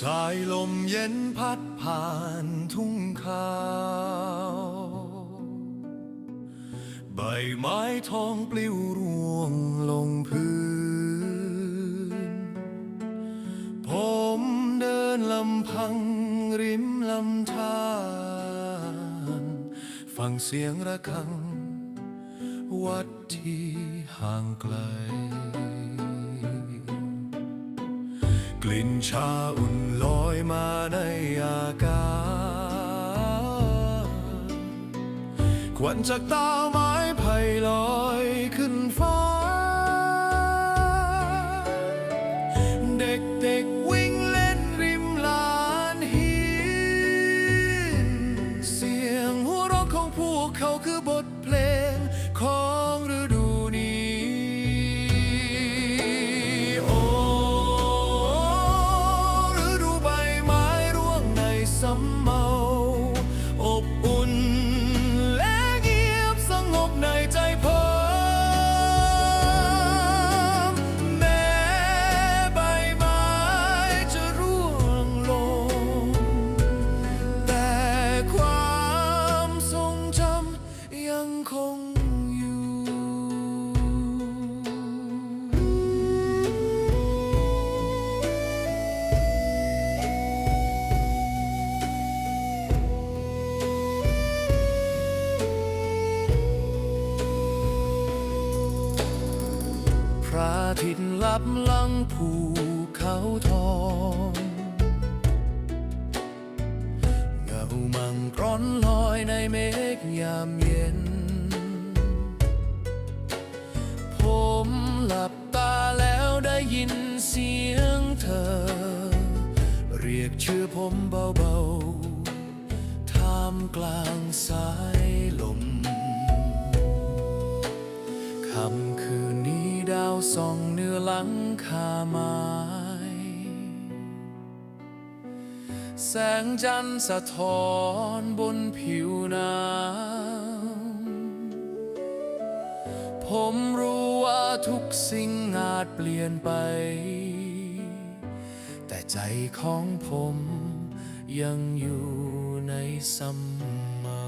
สายลมเย็นพัดผ่านทุ่งขาว ใบไม้ทองปลิวร่วงลงพื้น ผมเดินลำพัง ฟังเสียงระฆัง วัดที่ห่างไกล กลิ่นชาอุ่นลอยมาในอากาศควันจากตาไม้ไผ่ลอยขึ้น ใน พระอาทิตย์ลับลังภูเขาทองเงามังกรอนลอยในเมฆยามเย็น ผมหลับตาแล้วได้ยินเสียงเธอ เรียกชื่อผมเบาๆท่ามกลางสายลม ส่องเนื้อหลังคาไม้แสงจันทร์สะท้อนบนผิวน้ำ ผมรู้ว่าทุกสิ่งอาจเปลี่ยนไป แต่ใจของผมยังอยู่ในสำเมา